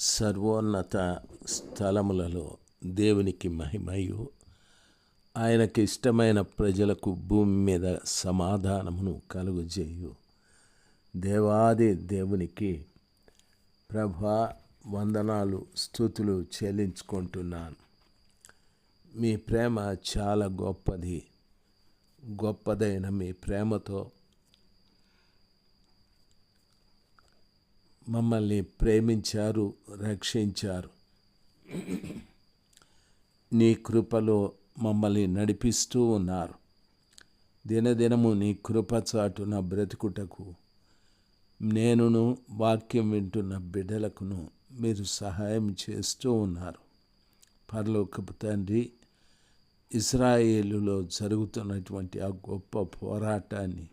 సర్వోన్నత స్థలములలో దేవునికి మహిమయు. ఆయనకి ఇష్టమైన ప్రజలకు భూమి మీద సమాధానమును కలుగజేయు. దేవాది దేవునికి ప్రభా వందనాలు స్థుతులు చెల్లించుకుంటున్నాను. మీ ప్రేమ చాలా గొప్పది. గొప్పదైన మీ ప్రేమతో మమ్మల్ని ప్రేమించారు రక్షించారు. నీ కృపలో మమ్మల్ని నడిపిస్తూ ఉన్నారు. దినదినము నీ కృప చాటున బ్రతుకుటకు నేనును వాక్యం వింటున్న బిడ్డలకును మీరు సహాయం చేస్తూ ఉన్నారు. పరలోకపు తండ్రి ఇస్రాయేలులో జరుగుతున్నటువంటి ఆ గొప్ప పోరాటాన్ని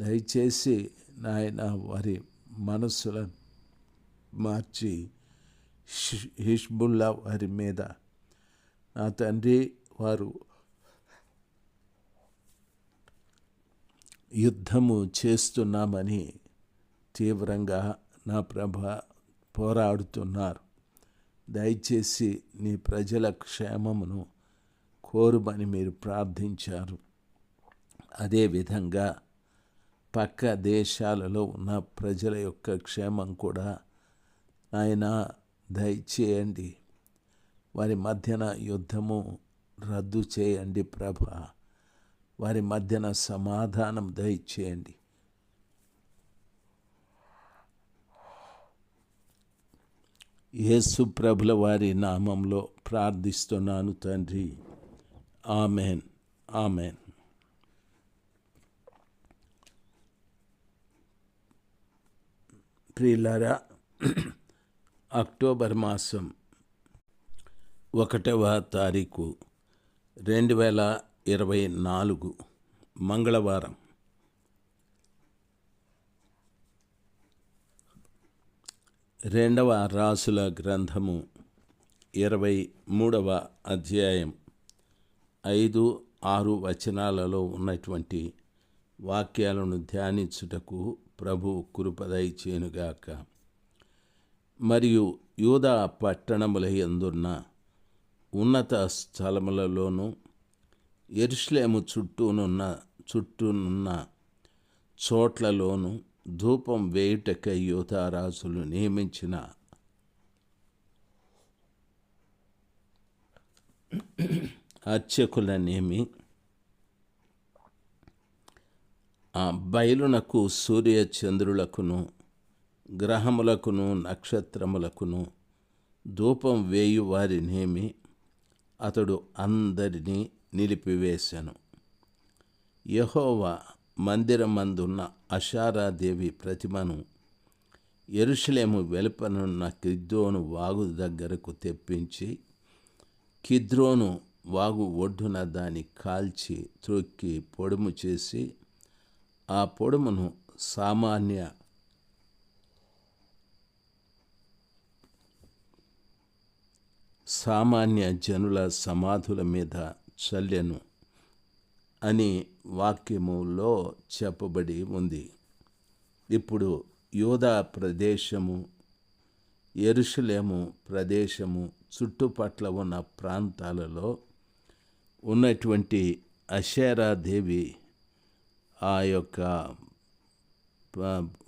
దయచేసి నాయన వారి మనస్సులను మార్చి హిష్బుల్లా వారి మీద. నా తండ్రి వారు యుద్ధము చేస్తున్నామని తీవ్రంగా నా ప్రభ పోరాడుతున్నారు. దయచేసి నీ ప్రజల క్షేమమును కోరుమని మీరు ప్రార్థించారు. అదేవిధంగా పక్క దేశాలలో ఉన్న ప్రజల యొక్క క్షేమం కూడా ఆయన దయచేయండి. వారి మధ్యన యుద్ధము రద్దు చేయండి ప్రభ. వారి మధ్యన సమాధానం దయచేయండి. యేసు ప్రభుల వారి నామంలో ప్రార్థిస్తున్నాను తండ్రి. ఆమెన్. ఆమెన్. ప్రియులారా అక్టోబర్ మాసం ఒకటవ తారీఖు రెండు వేల ఇరవై నాలుగు మంగళవారం. రెండవ రాసుల గ్రంథము ఇరవై మూడవ అధ్యాయం ఐదు ఆరు వచనాలలో ఉన్నటువంటి వాక్యాలను ధ్యానించుటకు ప్రభు కృపదై చేనుగాక. మరియు యూదా పట్టణముల ఎందున్న ఉన్నత స్థలములలోనూ ఎరుషలేము చుట్టూనున్న చుట్టూనున్న చోట్లలోనూ ధూపం వేయుటకై యూతారాజులు నియమించిన అర్చకులనేమి ఆ బయలునకు సూర్య చంద్రులకును గ్రహములకును నక్షత్రములకును ధూపం వేయు వారినేమి అతడు అందరినీ నిలిపివేశాను యహోవా మందిరమందున్న అషారాదేవి ప్రతిమను ఎరుషలేము వెలుపనున్న కిద్రోను వాగు దగ్గరకు తెప్పించి కిద్రోను వాగు ఒడ్డున దాన్ని కాల్చి త్రొక్కి పొడుము చేసి ఆ పొడుమును సామాన్య సామాన్య జనుల సమాధుల మీద చల్లెను అని వాక్యములో చెప్పబడి ఉంది. ఇప్పుడు యూదా ప్రదేశము ఎరుషులేము ప్రదేశము చుట్టుపట్ల ఉన్న ప్రాంతాలలో ఉన్నటువంటి అషేరాదేవి ఆ యొక్క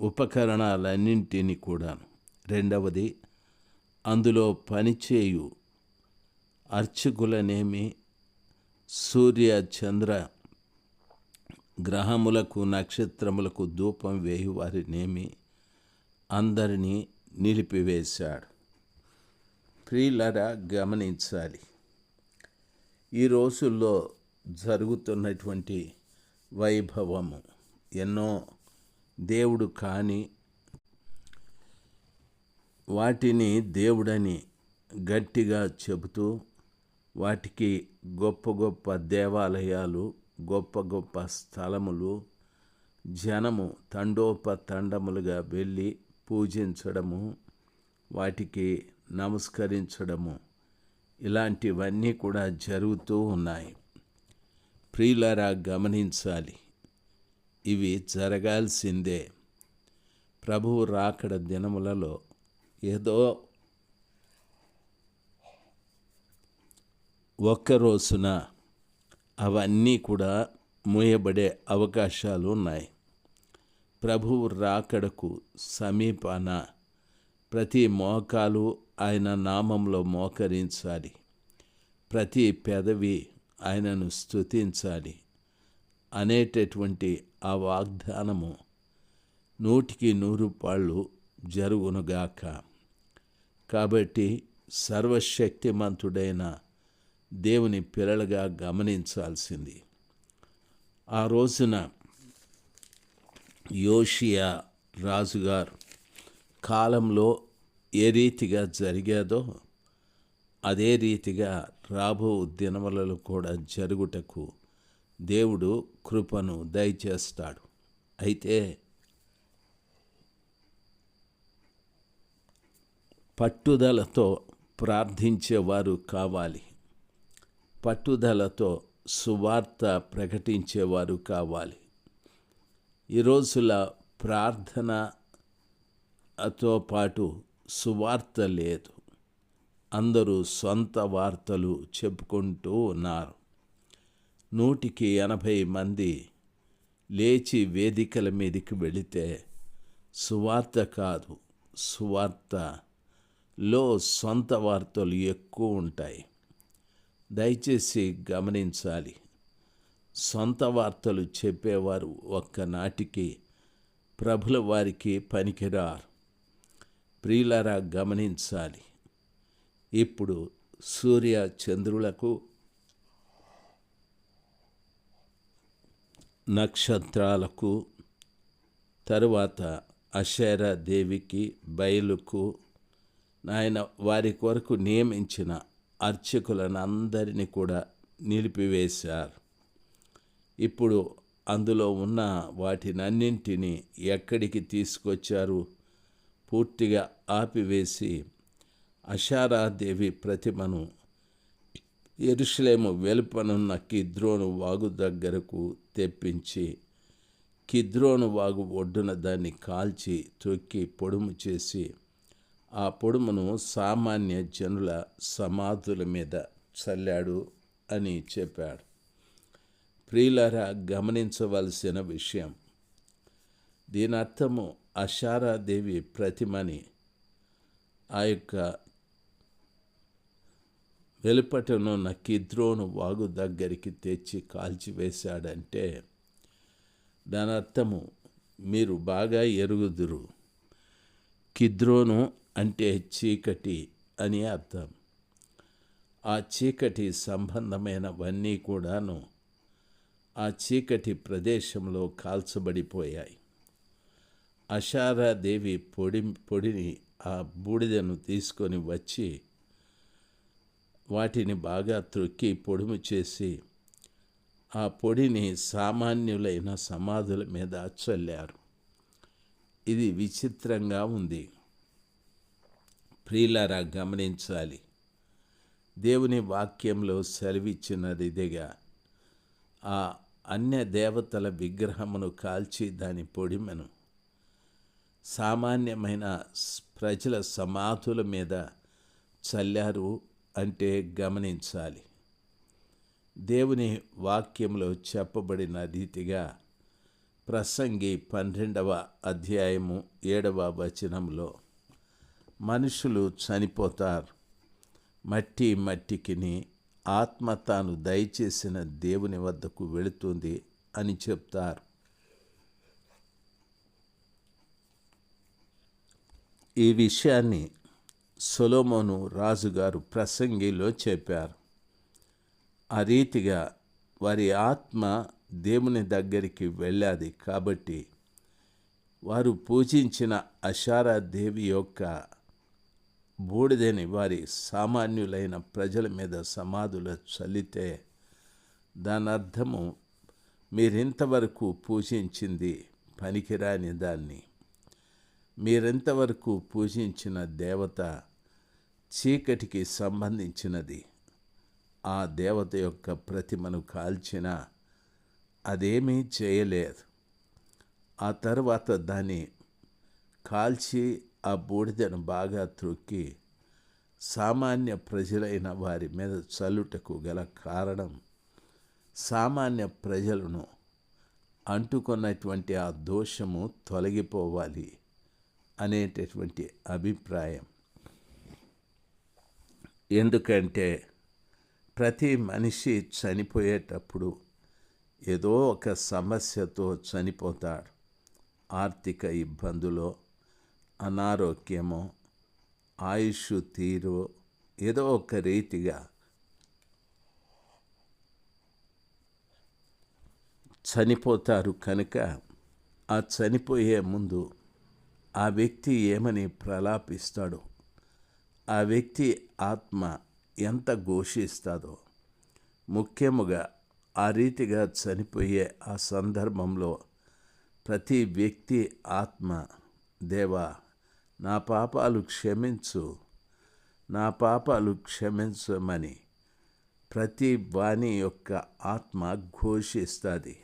ఉపకరణాలన్నింటినీ కూడా రెండవది అందులో పనిచేయు అర్చకులనేమి సూర్య చంద్ర గ్రహములకు నక్షత్రములకు ధూపం వేయు వారినేమి అందరినీ నిలిపివేశాడు. ప్రియులరా గమనించాలి. ఈ రోజుల్లో జరుగుతున్నటువంటి వైభవము. ఎన్నో దేవుడు కాని వాటిని దేవుడని గట్టిగా చెబుతూ వాటికి గొప్ప గొప్ప దేవాలయాలు గొప్ప గొప్ప స్థలములు జనము తండోపతండములుగా వెళ్ళి పూజించడము వాటికి నమస్కరించడము ఇలాంటివన్నీ కూడా జరుగుతూ ఉన్నాయి. ప్రియులారా గమనించాలి. ఇవి జరగాల్సిందే. ప్రభువు రాకడ దినములలో ఏదో ఒక్క రోజున అవన్నీ కూడా మూయబడే అవకాశాలు ఉన్నాయి. ప్రభువు రాకడకు సమీపాన ప్రతి మోకాలు ఆయన నామంలో మోకరించాలి. ప్రతి పెదవి ఆయనను స్తుతించాలి అనేటటువంటి ఆ వాగ్దానము నూటికి నూరు పాళ్ళు జరుగునుగాక. కాబట్టి సర్వశక్తిమంతుడైన దేవుని పిల్లలుగా గమనించాల్సింది. ఆ రోజున యోషియా రాజుగారు కాలంలో ఏ రీతిగా జరిగేదో అదే రీతిగా రాబో దినములలో కూడా జరుగుటకు దేవుడు కృపను దయచేస్తాడు. అయితే పట్టుదలతో ప్రార్థించేవారు కావాలి. పట్టుదలతో సువార్త ప్రకటించేవారు కావాలి. ఈ రోజుల ప్రార్థనతో పాటు సువార్త లేదు. అందరూ సొంత వార్తలు చెప్పుకుంటూ ఉన్నారు. నూటికి ఎనభై మంది లేచి వేదికల మీదకి వెళితే సువార్త కాదు సువార్తలో సొంత వార్తలు ఎక్కువ ఉంటాయి. దయచేసి గమనించాలి. సొంత వార్తలు చెప్పేవారు ఒక్కనాటికి ప్రభుల వారికి పనికిరారు. ప్రియులరా గమనించాలి. ఇప్పుడు సూర్య చంద్రులకు నక్షత్రాలకు తరువాత అషేరా దేవికి బయలుకు నాయన వారి కొరకు నియమించిన అర్చకులను అందరినీ కూడా నిలిపివేశారు. ఇప్పుడు అందులో ఉన్న వాటినన్నింటినీ ఎక్కడికి తీసుకొచ్చారు? పూర్తిగా ఆపివేసి అషారాదేవి ప్రతిమను ఎరుషులేము వెలుపనున్న కిద్రోను వాగు దగ్గరకు తెప్పించి కిద్రోను వాగు ఒడ్డున దాన్ని కాల్చి తొక్కి పొడుము చేసి ఆ పొడుమును సామాన్య జనుల సమాధుల మీద చల్లాడు అని చెప్పాడు. ప్రియులరా గమనించవలసిన విషయం దీని అర్థము అషారాదేవి ప్రతిమని ఆ యొక్క వెలుపటనున్న కిద్రోను వాగు దగ్గరికి తెచ్చి కాల్చివేశాడంటే దాని అర్థము మీరు బాగా ఎరుగుదురు. కిద్రోను అంటే చీకటి అని అర్థం. ఆ చీకటి సంబంధమైనవన్నీ కూడాను ఆ చీకటి ప్రదేశంలో కాల్చబడిపోయాయి. అషారాదేవి పొడి పొడిని ఆ బూడిదను తీసుకొని వచ్చి వాటిని బాగా త్రొక్కి పొడుము చేసి ఆ పొడిని సామాన్యులైన సమాధుల మీద చల్లారు. ఇది విచిత్రంగా ఉంది. ప్రియులారా గమనించాలి. దేవుని వాక్యంలో సెలవిచ్చినది ఇదిగా ఆ అన్య దేవతల విగ్రహమును కాల్చి దాని పొడిమను. సామాన్యమైన ప్రజల సమాధుల మీద చల్లారు అంటే గమనించాలి. దేవుని వాక్యంలో చెప్పబడిన రీతిగా ప్రసంగి పన్నెండవ అధ్యాయము ఏడవ వచనంలో మనుషులు చనిపోతారు. మట్టి మట్టికిని ఆత్మ తాను దయచేసిన దేవుని వద్దకు వెళుతుంది అని చెప్తారు. ఈ విషయాన్ని సొలోమోను రాజుగారు ప్రసంగిలో చెప్పారు. ఆ రీతిగా వారి ఆత్మ దేవుని దగ్గరికి వెళ్ళాది కాబట్టి వారు పూజించిన అషారా దేవి యొక్క బూడిదని వారి సామాన్యులైన ప్రజల మీద సమాధులు చల్లితే దాని అర్థము మీరింతవరకు పూజించింది పనికిరాని దాన్ని. మీరెంతవరకు పూజించిన దేవత చీకటికి సంబంధించినది? ఆ దేవత యొక్క ప్రతిమను కాల్చిన అదేమీ చేయలేదు. ఆ తర్వాత దాన్ని కాల్చి ఆ బూడిదను బాగా త్రొక్కి సామాన్య ప్రజలైన వారి మీద చల్లుటకు గల కారణం సామాన్య ప్రజలను అంటుకున్నటువంటి ఆ దోషము తొలగిపోవాలి. అనేటటువంటి అభిప్రాయం. ఎందుకంటే ప్రతి మనిషి చనిపోయేటప్పుడు ఏదో ఒక సమస్యతో చనిపోతాడు. ఆర్థిక ఇబ్బందులో అనారోగ్యమో ఆయుష్ తీరు ఏదో ఒక రీతిగా చనిపోతారు కనుక ఆ చనిపోయే ముందు ఆ వ్యక్తి ఏమని ప్రలాపిస్తాడో ఆ వ్యక్తి ఆత్మ ఎంత ఘోషిస్తాదో ముఖ్యముగా ఆ రీతిగా చనిపోయే ఆ సందర్భంలో ప్రతి వ్యక్తి ఆత్మ దేవా నా పాపాలు క్షమించు నా పాపాలు క్షమించమని ప్రతి వాణి యొక్క ఆత్మ ఘోషిస్తుంది.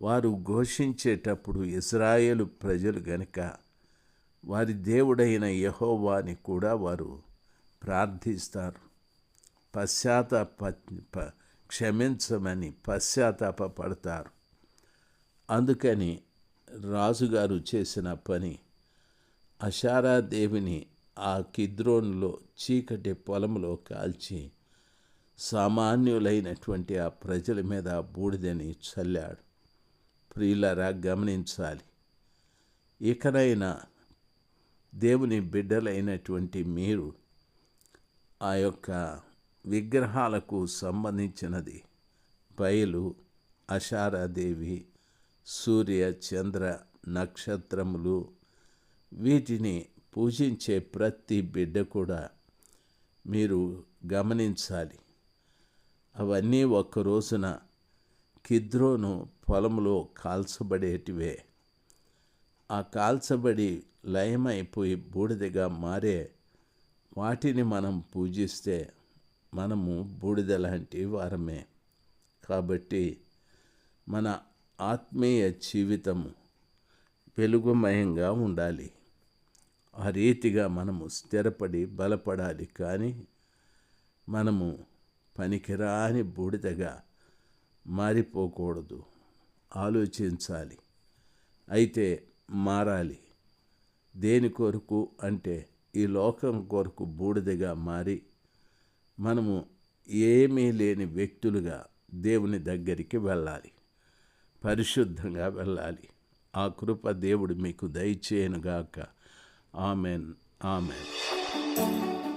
వారు ఘోషించేటప్పుడు ఇజ్రాయేలు ప్రజలు గనుక వారి దేవుడైన యహోవాని కూడా వారు ప్రార్థిస్తారు. పశ్చాత్తాప ప- క్షమించమని పశ్చాత్తాప పడతారు అందుకని రాజుగారు చేసిన పని అషారాదేవిని ఆ కిద్రోన్లో చీకటి పొలంలో కాల్చి సామాన్యులైనటువంటి ఆ ప్రజల మీద బూడిదని చల్లాడు. ప్రియులరా గమనించాలి. ఇకనైనా దేవుని బిడ్డలైనటువంటి మీరు ఆ యొక్క విగ్రహాలకు సంబంధించినది బయలు అషారాదేవి సూర్య చంద్ర నక్షత్రములు వీటిని పూజించే ప్రతి బిడ్డ కూడా మీరు గమనించాలి. అవన్నీ ఒక్క రోజున కిద్రోను పొలంలో కాల్చబడేటివే. ఆ కాల్చబడి లయమైపోయి బూడిదగా మారే వాటిని మనం పూజిస్తే మనము బూడిద లాంటి వారమే. కాబట్టి మన ఆత్మీయ జీవితము వెలుగుమయంగా ఉండాలి. ఆ రీతిగా మనము స్థిరపడి బలపడాలి కానీ మనము పనికిరాని బూడిదగా మారిపోకూడదు. ఆలోచించాలి. అయితే మారాలి. దేని కొరకు అంటే ఈ లోకం కొరకు బూడిదగా మారి మనము ఏమీ లేని వ్యక్తులుగా దేవుని దగ్గరికి వెళ్ళాలి. పరిశుద్ధంగా వెళ్ళాలి. ఆ కృప దేవుడు మీకు దయచేయనుగాక. ఆమెన్. ఆమెన్.